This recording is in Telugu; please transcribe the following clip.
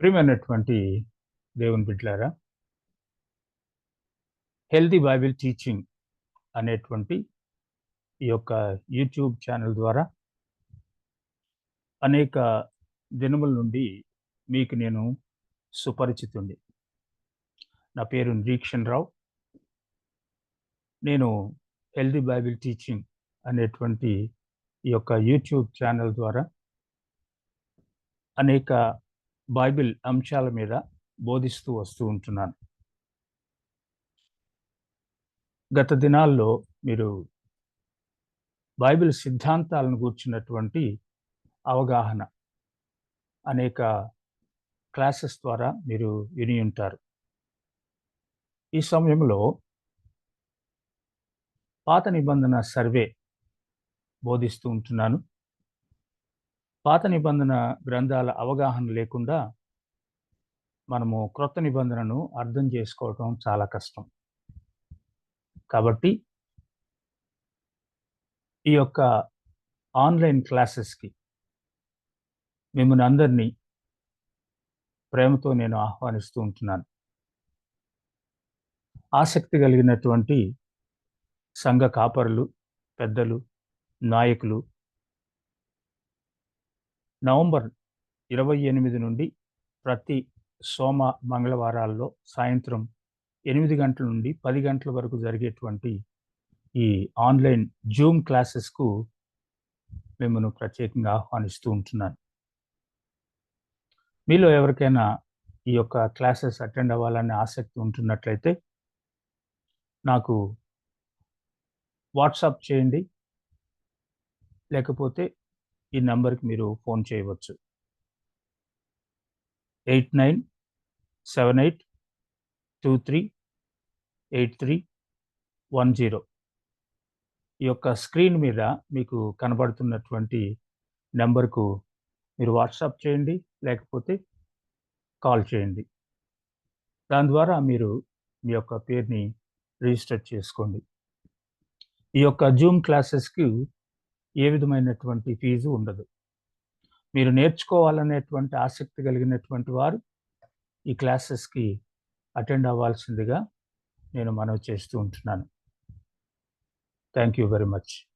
ప్రియమైనటువంటి దేవుని బిడ్డలారా హెల్దీ బైబిల్ టీచింగ్ అనేటువంటి ఈ యొక్క యూట్యూబ్ ఛానల్ ద్వారా అనేక దినముల నుండి మీకు నేను సుపరిచితుండి నా పేరు నిరీక్షణ్ రావు నేను హెల్దీ బైబిల్ టీచింగ్ అనేటువంటి ఈ యొక్క యూట్యూబ్ ఛానల్ ద్వారా అనేక బైబిల్ అంశాల మీద బోధిస్తూ వస్తూ ఉంటున్నాను. గత దినాల్లో మీరు బైబిల్ సిద్ధాంతాలను కూర్చున్నటువంటి అవగాహన అనేక క్లాసెస్ ద్వారా మీరు విని ఉంటారు. ఈ సమయంలో పాత నిబంధన సర్వే బోధిస్తూ ఉంటున్నాను. పాత నిబంధన గ్రంథాల అవగాహన లేకుండా మనము క్రొత్త నిబంధనను అర్థం చేసుకోవటం చాలా కష్టం. కాబట్టి ఈ యొక్క ఆన్లైన్ క్లాసెస్కి మిమ్మల్ని అందరినీ ప్రేమతో నేను ఆహ్వానిస్తూ ఉంటున్నాను. ఆసక్తి కలిగినటువంటి సంఘ కాపరులు పెద్దలు నాయకులు నవంబర్ ఇరవై ఎనిమిది నుండి ప్రతి సోమ మంగళవారాల్లో సాయంత్రం ఎనిమిది గంటల నుండి పది గంటల వరకు జరిగేటువంటి ఈ ఆన్లైన్ జూమ్ క్లాసెస్కు మిమ్మల్ని ప్రత్యేకంగా ఆహ్వానిస్తూ ఉంటున్నాను. మీలో ఎవరికైనా ఈ యొక్క క్లాసెస్ అటెండ్ అవ్వాలనే ఆసక్తి ఉంటున్నట్లయితే నాకు వాట్సాప్ చేయండి. లేకపోతే ఈ నెంబర్కి మీరు ఫోన్ చేయవచ్చు. Eight nine seven eight two three eight three one zero ఈ యొక్క స్క్రీన్ మీద మీకు కనబడుతున్నటువంటి నెంబర్కు మీరు వాట్సాప్ చేయండి లేకపోతే కాల్ చేయండి. దాని ద్వారా మీరు మీ యొక్క పేరుని రిజిస్టర్ చేసుకోండి. ఈ యొక్క జూమ్ క్లాసెస్కి ఏ విధమైనటువంటి ఫీజు ఉండదు. మీరు నేర్చుకోవాలనేటువంటి ఆసక్తి కలిగినటువంటి వారు ఈ క్లాసెస్కి అటెండ్ అవ్వాల్సిందిగా నేను మనవి చేస్తూ ఉంటున్నాను. Thank you very much.